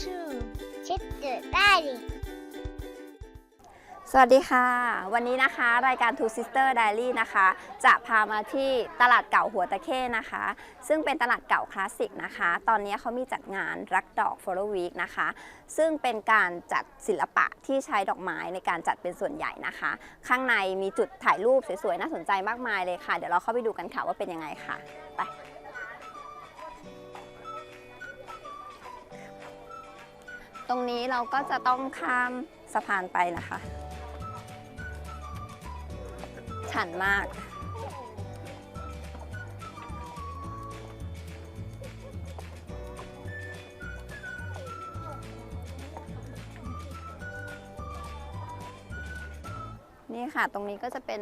two เช็ดเกิดได้ดิสวัสดีค่ะ วันนี้นะคะรายการ Two Sister Diary นะคะ จะพามาที่ตลาดเก่าหัวตะเข้นะคะ ซึ่งเป็นตลาดเก่าคลาสสิกนะคะ ตอนนี้เขามีจัดงานรักดอก Follow Week นะคะ ซึ่งเป็นการจัดศิลปะที่ใช้ดอกไม้ในการจัดเป็นส่วนใหญ่นะคะ ข้างในมีจุดถ่ายรูปสวยๆ น่าสนใจมากมายเลยค่ะ เดี๋ยวเราเข้าไปดูกันค่ะว่าเป็นยังไงค่ะ ไป ตรงนี้เราก็จะต้องข้ามสะพานไปนะคะ ชันมาก นี่ค่ะ ตรงนี้ก็จะเป็น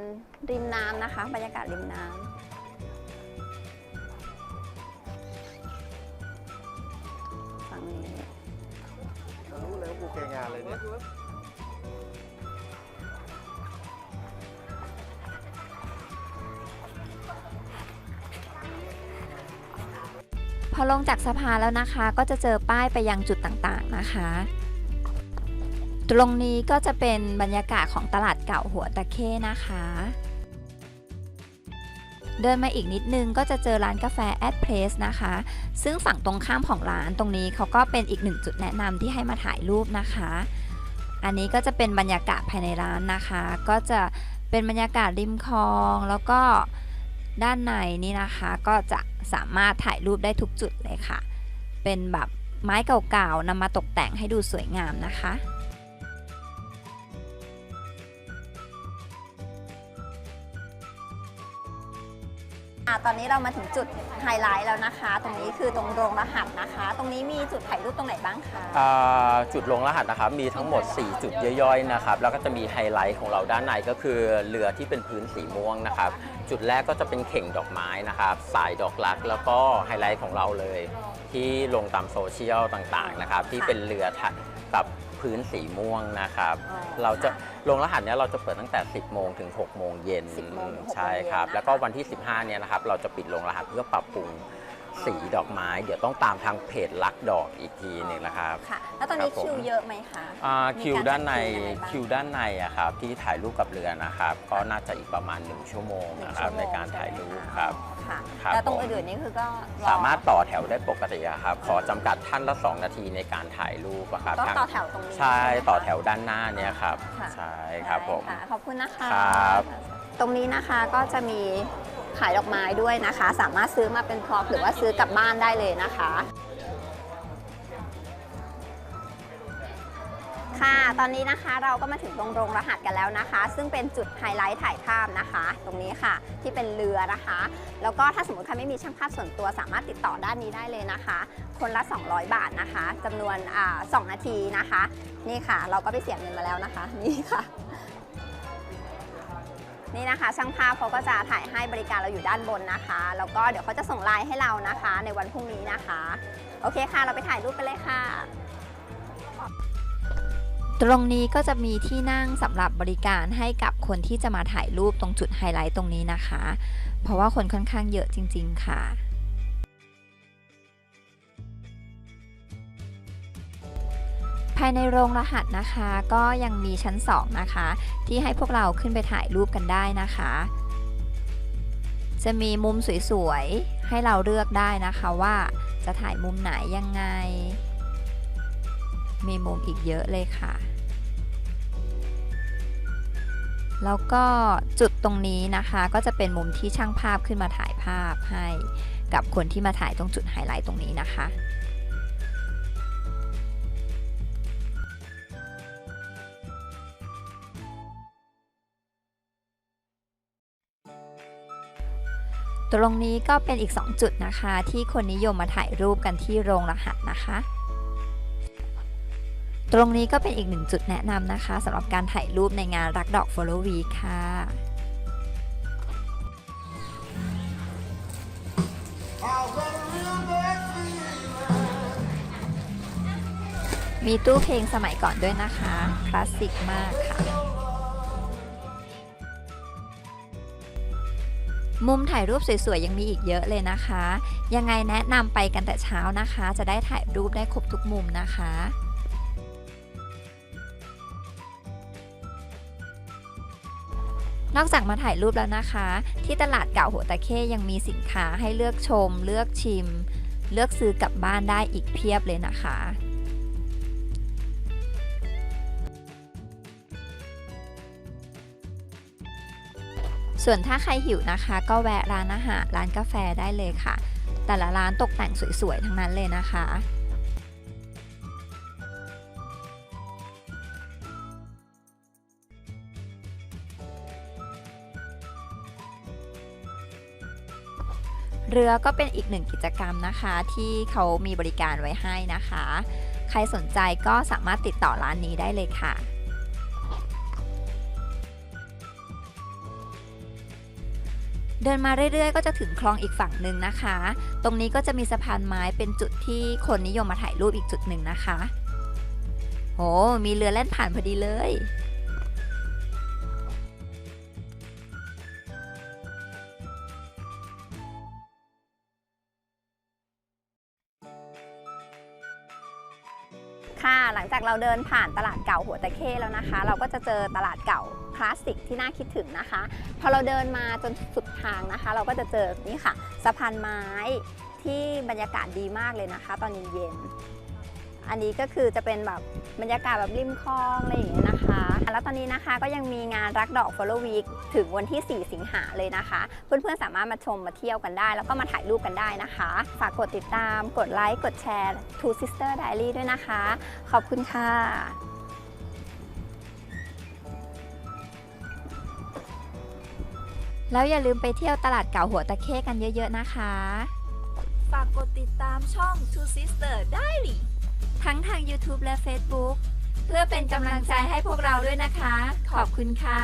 ริมน้ำนะคะ บรรยากาศริมน้ำ รู้เลยว่ากูเกงานเลยเนี่ยพอลงจากสะพานแล้วนะคะ ก็จะเจอป้ายไปยังจุดต่างๆนะคะ ตรงนี้ก็จะเป็นบรรยากาศของตลาดเก่าหัวตะเข้นะคะ เดินมาอีกนิดนึงก็จะเจอร้านกาแฟแอดเพลสนะคะ ซึ่งฝั่งตรงข้ามของร้านตรงนี้เขาก็เป็นอีกหนึ่งจุดแนะนำที่ให้มาถ่ายรูปนะคะ อันนี้ก็จะเป็นบรรยากาศภายในร้านนะคะ ก็จะเป็นบรรยากาศริมคลองแล้วก็ด้านในนี่นะคะก็จะสามารถถ่ายรูปได้ทุกจุดเลยค่ะ เป็นแบบไม้เก่าๆนำมาตกแต่งให้ดูสวยงามนะคะ อะตอนนี้เรามาถึงจุดไฮไลท์แล้วนะคะ ตรงนี้คือตรงโรงรหัสนะคะ ตรงนี้มีจุดถ่ายรูปตรงไหนบ้างคะ อ่าจุดลงรหัสนะครับ มีทั้งหมด 4 จุดย่อยๆนะครับ แล้วก็จะมีไฮไลท์ของเราด้านในก็คือเรือที่เป็นพื้นสีม่วงนะครับ จุดแรกก็จะเป็นเข่งดอกไม้นะครับ สายดอกรัก แล้วก็ไฮไลท์ของเราเลย ที่ลงตามโซเชียลต่างๆนะครับ ที่เป็นเรือถัดกับ พื้นสีม่วงนะครับ อ๋อเราจะลงรหัสเนี้ยเราจะเปิดตั้งแต่ 10 โมงถึง 6 โมงเย็น10โมงถึง6โมงเย็นใช่ครับนะคะแล้วก็วันที่ 15 เนี่ยนะครับ เราจะปิดลงรหัสเพื่อปรับปรุงสีดอกไม้ เดี๋ยวต้องตามทางเพจรักดอกอีกทีหนึ่งนะครับ ค่ะ แล้วตอนนี้ครับผม คิวเยอะไหมคะ อ่ามีคิวการด้านในจัดคิวยังไงบ้างคิวด้านในอะครับที่ถ่ายรูปกับเรือนะครับ ก็น่าจะอีกประมาณ 1 ชั่วโมงหนึ่งนะครับชั่วโมงในการถ่ายรูปใช่ไหมะครับ ค่ะ ครับแล้วตรงผม อื่นๆนี่คือก็อสามารถต่อแถวได้ปกติอะครับ ขอจำกัดท่านละ 2 นาทีในการถ่ายรูปอะครับก็ทางต่อแถวตรงนี้ใช่ไหมคะ ต่อแถวด้านหน้าเนี่ยครับ ค่ะ ใช่ครับผม ได้ะขอบคุณนะคะ ครับ ตรงนี้นะคะก็จะมีขายดอกไม้ด้วยนะคะ สามารถซื้อมาเป็นพร็อพหรือว่าซื้อกลับบ้านได้เลยนะคะ ค่ะ ตอนนี้นะคะเราก็มาถึงตรงโรงรหัสกันแล้วนะคะ ซึ่งเป็นจุดไฮไลท์ถ่ายภาพนะคะ ตรงนี้ค่ะ ที่เป็นเรือนะคะ แล้วก็ถ้าสมมติใครไม่มีช่างภาพส่วนตัวสามารถติดต่อด้านนี้ได้เลยนะคะ คนละ 200 บาทนะคะจำนวนอ่า2นาทีนะคะ นี่ค่ะ เราก็ไปเสียเงินมาแล้วนะคะ นี่ค่ะ นี่นะคะช่างภาพเขาก็จะถ่ายให้บริการเราอยู่ด้านบนนะคะ แล้วก็เดี๋ยวเขาจะส่งไลน์ให้เรานะคะ ในวันพรุ่งนี้นะคะ โอเคค่ะ เราไปถ่ายรูปกันเลยค่ะ ตรงนี้ก็จะมีที่นั่งสำหรับบริการให้กับคนที่จะมาถ่ายรูปตรงจุดไฮไลท์ตรงนี้นะคะ เพราะว่าคนค่อนข้างเยอะจริง ๆ ค่ะ ภายในโรงรหัสนะคะก็ยังมีชั้น 2 นะคะ ที่ให้พวกเราขึ้นไปถ่ายรูปกันได้นะคะ จะมีมุมสวยๆ ให้เราเลือกได้นะคะว่าจะถ่ายมุมไหนยังไง มีมุมอีกเยอะเลยค่ะ แล้วก็จุดตรงนี้นะคะก็จะเป็นมุมที่ช่างภาพขึ้นมาถ่ายภาพให้กับคนที่มาถ่ายตรงจุดไฮไลท์ตรงนี้นะคะตรงนี้ก็เป็นอีก 2 จุดนะคะ ที่คนนิยมมาถ่ายรูปกันที่โรงรหัสนะคะ ตรงนี้ก็เป็นอีกหนึ่งจุดแนะนำนะคะสำหรับการถ่ายรูปในงานรักดอก Follow Week ค่ะมีตู้เพลงสมัยก่อนด้วยนะคะ คลาสสิกมากค่ะ มุมถ่ายรูปสวยๆ ยังมีอีกเยอะเลยนะคะ ยังไงแนะนำไปกันแต่เช้านะคะ จะได้ถ่ายรูปได้ครบทุกมุมนะคะ นอกจากมาถ่ายรูปแล้วนะคะ ที่ตลาดเก่าหัวตะเข้ยังมีสินค้าให้เลือกชม เลือกชิม เลือกซื้อกลับบ้านได้อีกเพียบเลยนะคะส่วนถ้าใครหิวนะคะ ก็แวะร้านอาหารร้านกาแฟได้เลยค่ะ แต่ละร้านตกแต่งสวยๆ ทั้งนั้นเลยนะคะ เรือก็เป็นอีกหนึ่งกิจกรรมนะคะ ที่เขามีบริการไว้ให้นะคะ ใครสนใจก็สามารถติดต่อร้านนี้ได้เลยค่ะเดินมาเรื่อยๆ ก็จะถึงคลองอีกฝั่งหนึ่งนะคะ ตรงนี้ก็จะมีสะพานไม้เป็นจุดที่คนนิยมมาถ่ายรูปอีกจุดหนึ่งนะคะโอ้มีเรือแล่นผ่านพอดีเลย ค่ะ หลังจากเราเดินผ่านตลาดเก่าหัวตะเข้แล้วนะคะ เราก็จะเจอตลาดเก่าคลาสสิกที่น่าคิดถึงนะคะ พอเราเดินมาจนสุดทางนะคะ เราก็จะเจอนี่ค่ะ สะพานไม้ที่บรรยากาศดีมากเลยนะคะ ตอนเย็นๆ อันนี้ก็คือจะเป็นแบบบรรยากาศแบบริมคลองอะไรอย่างเงี้ยนะคะ แล้วตอนนี้นะคะก็ยังมีงานรักดอก Follow Week ถึงวันที่ 4 สิงหาเลยนะคะ เพื่อนๆสามารถมาชมมาเที่ยวกันได้ แล้วก็มาถ่ายรูปกันได้นะคะ ฝากกดติดตาม กดไลค์ กดแชร์ Two Sister Diary ด้วยนะคะ ขอบคุณค่ะแล้วอย่าลืมไปเที่ยวตลาดเก่าหัวตะเข้กันเยอะๆนะคะ ฝากกดติดตามช่อง Two Sister Diary ทั้งทาง YouTube และ Facebook เพื่อเป็นกำลังใจให้พวกเราด้วยนะคะ ขอบคุณค่ะ